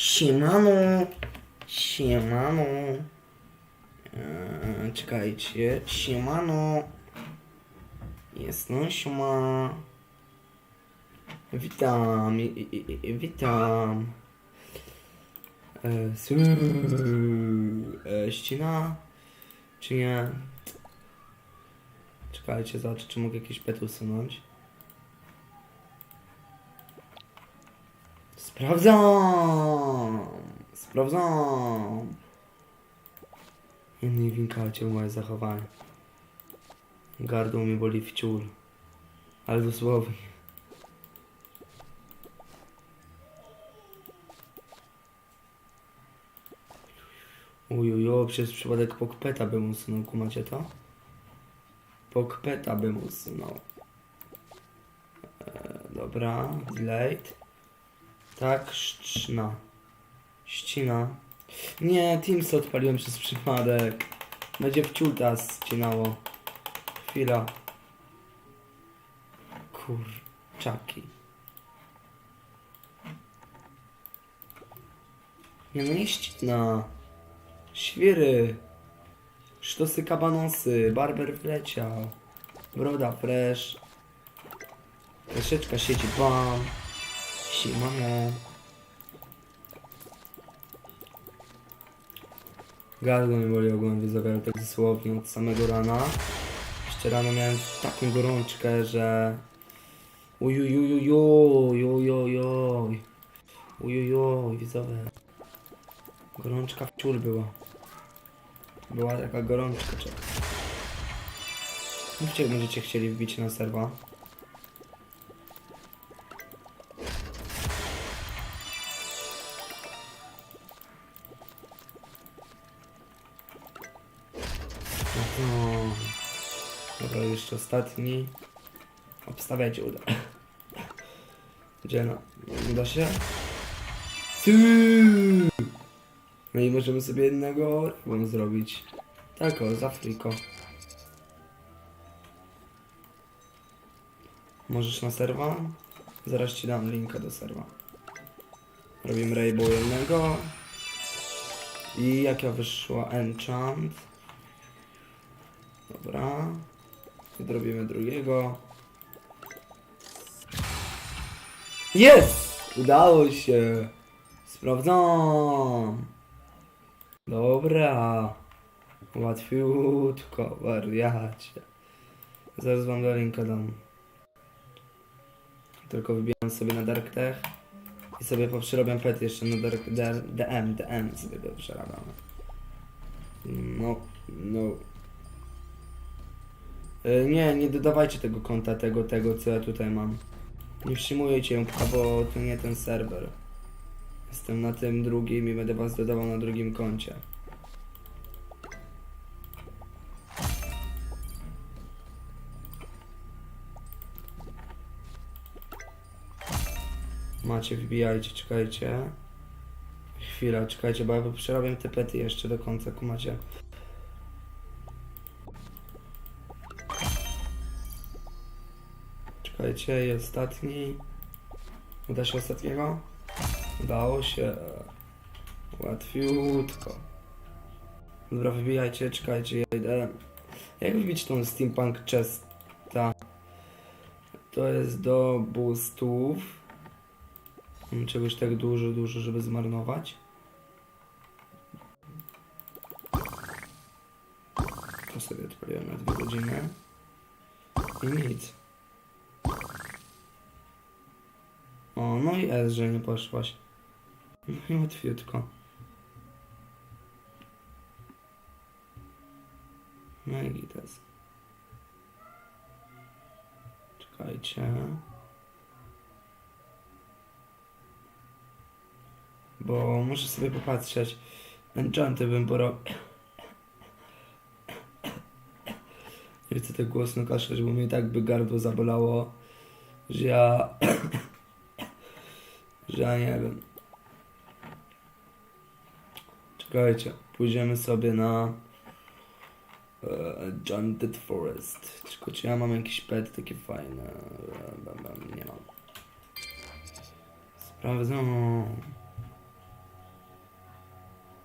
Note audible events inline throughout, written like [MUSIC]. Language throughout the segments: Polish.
Siemano. Siemano. Eee, czekajcie. Siemano. Jest no, siema. Witam. Witam. E, su, e, ścina? Czy nie? Czekajcie, zobaczę, czy mogę jakieś pety usunąć. Sprawdzam! Sprawdzam! Nie winkajcie w moje zachowanie. Gardło mi boli wciul. Ale dosłownie. Ujujo, przez przypadek pokpeta bym usunął, kumacie to? Pokpeta bym usunął. E, dobra, delayed. Tak, szczna. Ścina. Nie, Teams odpaliłem przez przypadek. Będzie wciulta ścinało. Chwila. Kurczaki. Nie no nie ścina. Świry. Sztosy kabanosy. Barber wleciał. Broda fresh. Troszeczka sieci bam. Siemano. Gardło mi boli ogólnie ale tak dosłownie od samego rana. Jeszcze rano miałem taką gorączkę, że... Widzowie. Gorączka w była. Była taka gorączka, będziecie chcieli wbić na serwa. Dobra, jeszcze ostatni. Obstawiajcie, uda. Gdzie no? Uda się? No i możemy sobie jednego rybą zrobić. Tak o, z. Możesz na serwa? Zaraz ci dam linka do serwa. Robimy rainbow jednego. I jaka wyszła enchant? Dobra. Zrobimy drugiego. Jest! Udało się! Sprawdzam! Dobra. Łatwiutko, wariacie. Zaraz wam do linka dam. Tylko wybieram sobie na Dark Tech. I sobie poprzerobiam pet jeszcze na Dark DM, DM sobie przerabiamy. No, no. E, Nie, nie dodawajcie tego konta, tego, tego, co ja tutaj mam. Nie przyjmujecie ją, bo to nie ten serwer. Jestem na tym drugim i będę was dodawał na drugim koncie. Macie, wbijajcie, czekajcie. Chwila, czekajcie, bo ja przerabiam te pety jeszcze do końca, kumacie. Czekajcie, i ostatni. Uda się ostatniego? Udało się. Łatwiutko. Dobra, wybijajcie, czekajcie, ja idę. Jak wbić tą steampunk chesta? To jest do boostów. Czegoś tak dużo, dużo, żeby zmarnować. To sobie odpaliłem na dwie godziny. I nic. O, no i S, że nie poszłaś. No i łatwiutko. No i gites. Czekajcie. Bo muszę sobie popatrzeć. Enchanty bym porobił. Nie chcę tak głośno kaszleć, bo mnie tak by gardło zabolało, że ja... ja nie wiem. Czekajcie, pójdziemy sobie na Enchanted Forest. Tylko czy ja mam jakiś pet takie fajne? E, Nie mam. Sprawdzam.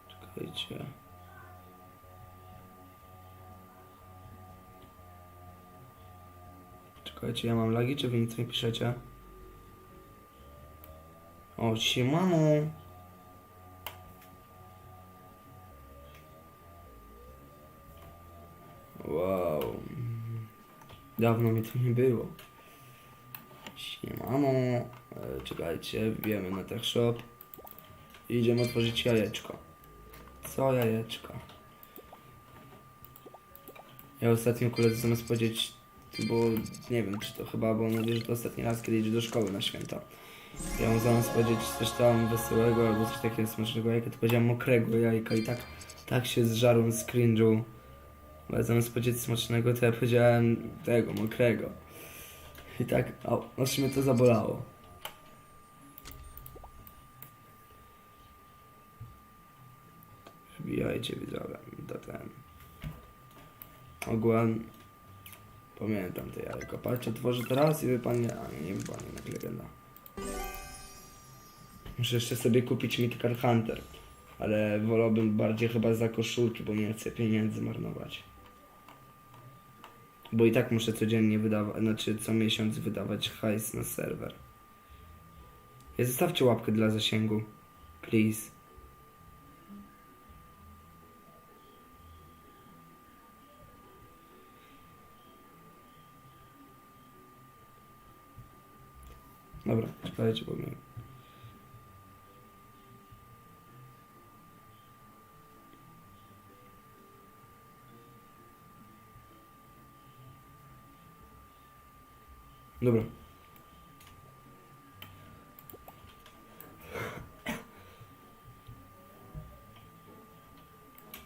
Czekajcie. Czekajcie, ja mam lagi, czy wy nic nie piszecie? O, siemano! Wow. Dawno mi tu nie było. Siemano. E, czekajcie, wbijemy na Tech Shop. Idziemy otworzyć jajeczko. Co jajeczko? Ja ostatnio koledzy zamiast powiedzieć, bo nie wiem czy to chyba, bo on mówi, że to ostatni raz, kiedy idzie do szkoły na święta. Ja mu zamiast powiedzieć coś tam wesołego albo coś takiego smacznego jajka, to powiedziałem mokrego jajka i tak, tak się zżarłem z cringe'u. Ale zamiast powiedzieć smacznego, to ja powiedziałem tego, mokrego. I tak, o, aż mnie to zabolało. Wbijajcie widzowie, to ten. Ogółem pamiętam te jajko. Patrzcie, tworzę teraz i wypadnie, a nie, nie wypadnie jak legenda. Muszę jeszcze sobie kupić Mythical Hunter, ale wolałbym bardziej chyba za koszulki, bo nie chcę pieniędzy marnować. Bo i tak muszę codziennie wydawać, znaczy co miesiąc wydawać hajs na serwer. Ja zostawcie łapkę dla zasięgu. Please. Dobra, czekajcie, bo mnie... Dobra.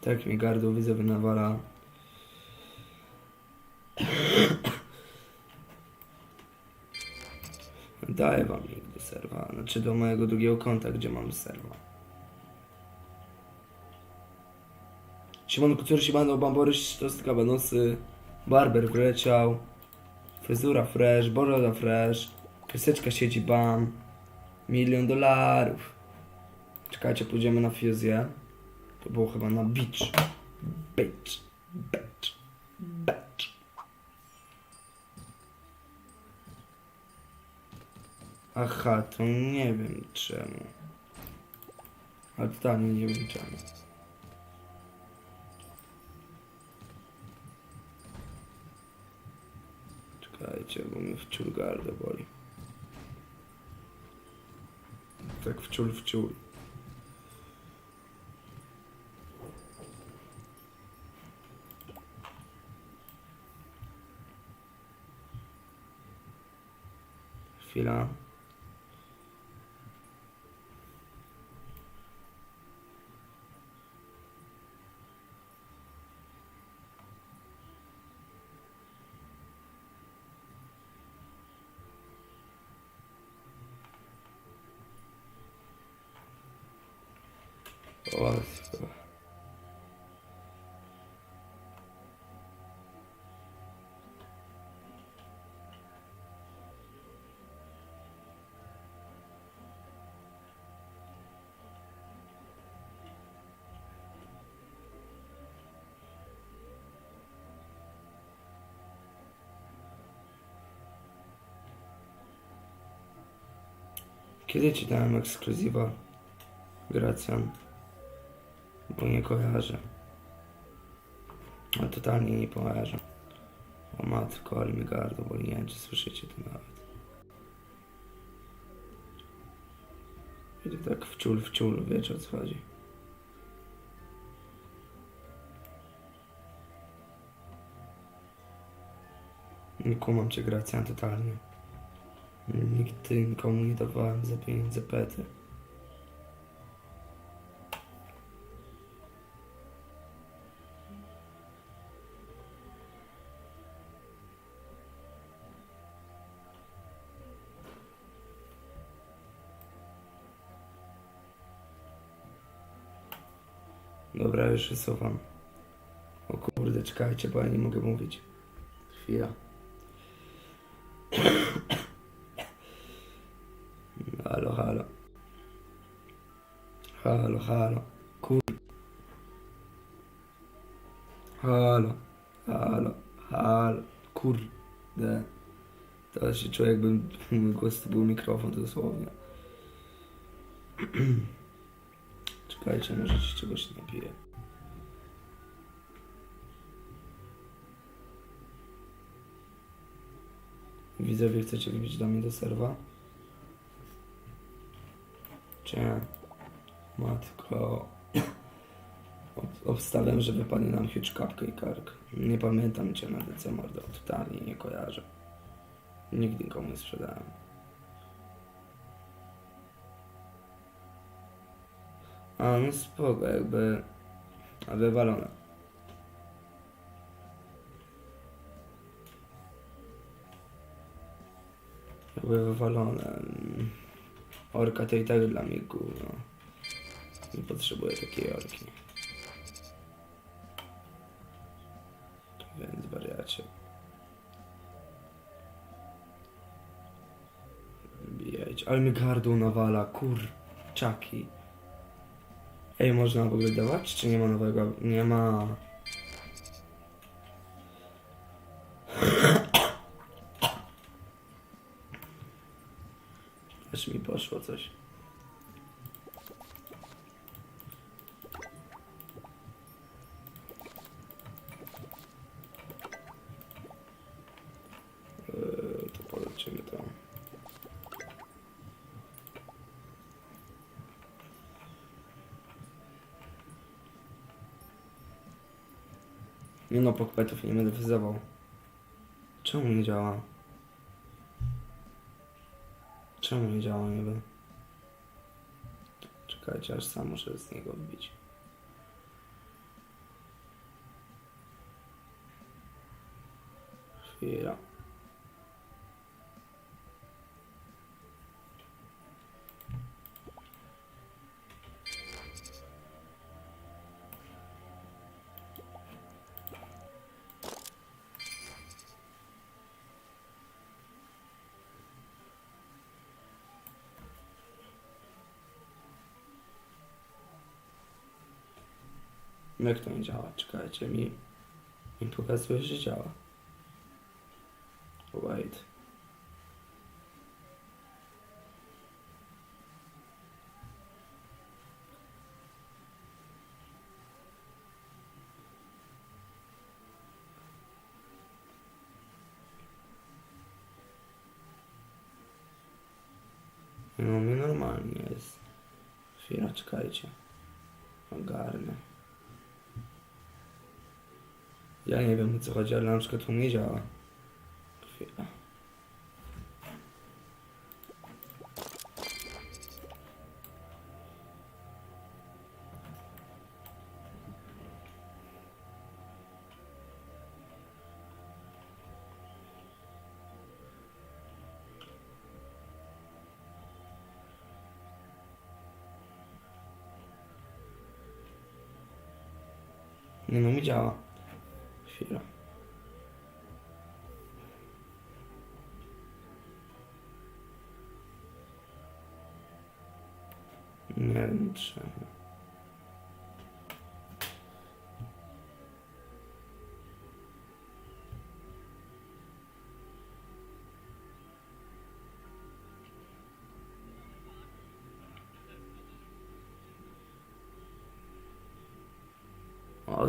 Tak mi gardło widzę nawala. Daję wam link do serwa, znaczy do mojego drugiego konta, gdzie mam serwa. Siemano Kucur, siemano Bamboryś, Tost Kabanosy, Barber wleciał, Fryzura fresh, boroda fresh, Kryseczka siedzi bam, milion dolarów. Czekajcie, pójdziemy na fuzję. To było chyba na. Beach, beach, beach. Aha, to nie wiem czemu. Ale totalnie nie wiem czemu. Czekajcie, bo mnie wciul gardę boli. Tak wciul, wciul. Chwila. Kiedy ci dałem ekskluzywa? Gracjan. Bo nie kojarzę. A totalnie nie kojarzę. O matko, ale mi gardło boli. Nie wiem, czy słyszycie to nawet. I to tak wciul, wciul, wiecie o co chodzi. Nie kumam cię, Gracjan, totalnie. Nigdy nikomu nie dawałem za pieniądze pety. Dobra, już wysuwam. O kurde, czekajcie, bo ja nie mogę mówić. Chwila. Halo, halo. Kur... Halo, halo, halo, kurde. Teraz się czuję jakbym [LAUGHS] mój głos to był mikrofon dosłownie. [CLEARS THROAT] Czekajcie, może się czegoś napiję. Widzowie, chcecie wbić do mnie do serwa? Czy nie? Matko. Ob- Obstawiam, że wypadnie nam kapkę i kark. Nie pamiętam cię na DC mordo. Totalnie nie kojarzę. Nigdy nikomu nie sprzedałem. A no spoko, jakby... A wywalone. Jakby wywalone. Orka to i tak dla mnie gówno. Nie potrzebuję takiej orki. Więc wariacie. Bijajcie. Ale mi gardło nawala, kurczaki. Ej, można w ogóle dawać, czy nie ma nowego? Nie ma. Aż mi poszło coś. Nie no, pokpetów nie będę wyzywał. Czemu nie działa? Czemu nie działa niby? Czekajcie, aż sam muszę z niego wbić. Chwila. Jak to nie działa? Czekajcie, mi, mi pokazuje, że działa. Wait. No mi normalnie jest. Chwila, czekajcie. Ogarnę. Ja nie wiem o co chodzi, ale na przykład tu nie działa. Chwila. Nie no, mi działa. Chwila. Nie wiem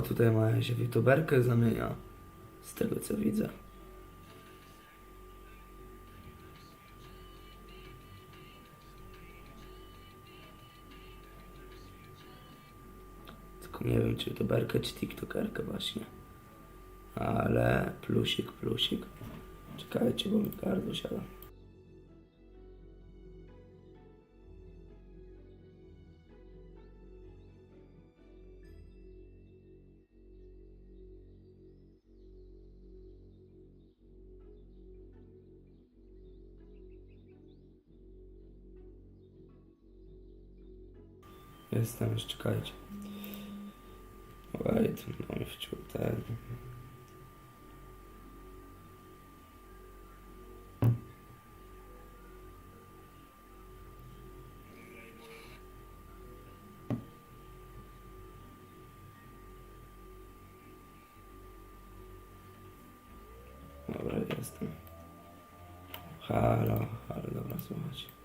O, tutaj Maja się w youtuberkę zamienia. Z tego co widzę. Tylko nie wiem, czy youtuberkę, czy tiktokerkę właśnie. Ale plusik, plusik. Czekajcie, bo mi gardło siada. jestem, już czekajcie. Wait, no już ten. Dobra, jestem. Halo, halo, dobra, słuchajcie.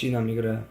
Ścina mi grę.